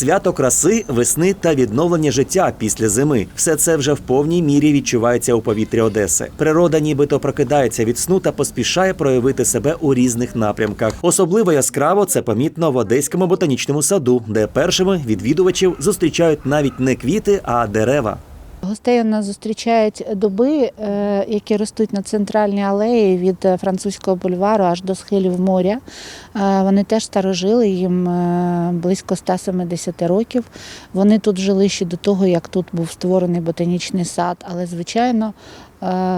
свято краси, весни та відновлення життя після зими. Все це вже в повній мірі відчувається у повітрі Одеси. Природа нібито прокидається від сну та поспішає проявити себе у різних напрямках. Особливо яскраво це помітно в Одеському ботанічному саду, де першими відвідувачів зустрічають навіть не квіти, а дерева. Гостей у нас зустрічають дуби, е, які ростуть на центральній алеї від французького бульвару аж до схилів моря. Е, Вони теж старожили, їм е, близько 170 років. Вони тут жили ще до того, як тут був створений ботанічний сад. Але, звичайно,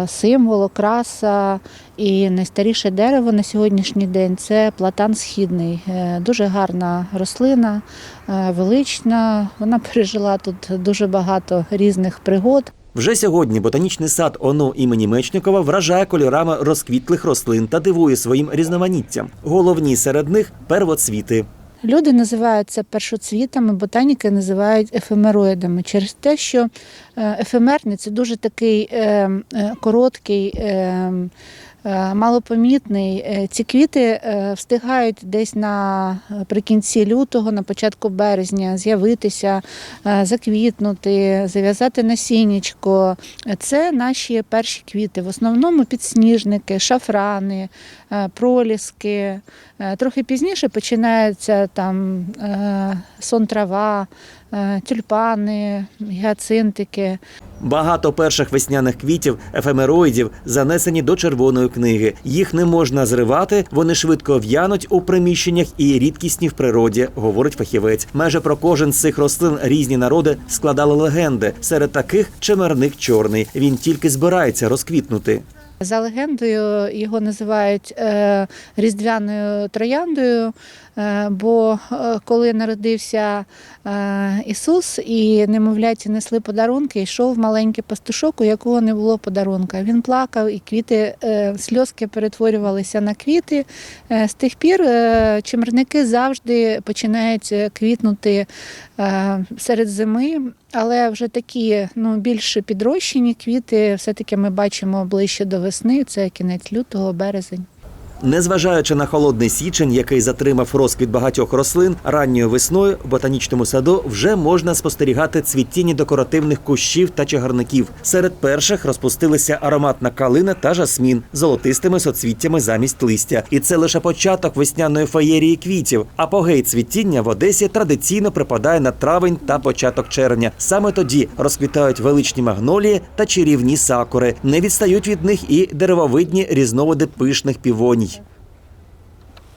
символ, окраса і найстаріше дерево на сьогоднішній день це платан східний. Е, Дуже гарна рослина, е, велична. Вона пережила тут дуже багато різних пригод. Вже сьогодні ботанічний сад ОНУ імені Мечникова вражає кольорами розквітлих рослин та дивує своїм різноманіттям. Головні серед них первоцвіти. Люди називають це першоцвітами, ботаніки називають ефемероїдами через те, що е, ефемерний це дуже такий е, е, короткий. Е, Малопомітний Е, ці квіти е, встигають десь наприкінці лютого, на початку березня з'явитися, заквітнути, зав'язати насіннячко. Це наші перші квіти. В основному підсніжники, шафрани, проліски. Трохи пізніше починається там сон трава, тюльпани, гіацинтики. Багато перших весняних квітів, ефемероїдів занесені до червоної книги. Їх не можна зривати, вони швидко в'януть у приміщеннях і рідкісні в природі, говорить фахівець. Майже про кожен з цих рослин різні народи складали легенди. Серед таких чемерник чорний. Він тільки збирається розквітнути. За легендою його називають е, різдвяною трояндою, е, бо е, коли народився Ісус і немовляті несли подарунки, йшов маленький пастушок, у якого не було подарунка. Він плакав, і квіти, сльозки перетворювалися на квіти. З тих пір чимерники завжди починають квітнути серед зими. Але вже такі ну, більш підрощені квіти все-таки ми бачимо ближче до весни, це кінець лютого, березень. Незважаючи на холодний січень, який затримав розквіт багатьох рослин, ранньою весною в ботанічному саду вже можна спостерігати цвітіння декоративних кущів та чагарників. Серед перших розпустилися ароматна калина та жасмін золотистими соцвіттями замість листя. І це лише початок весняної феєрії квітів. Апогей цвітіння в Одесі традиційно припадає на травень та початок червня. Саме тоді розквітають величні магнолії та чарівні сакури. Не відстають від них і деревовидні різновиди пишних півоній.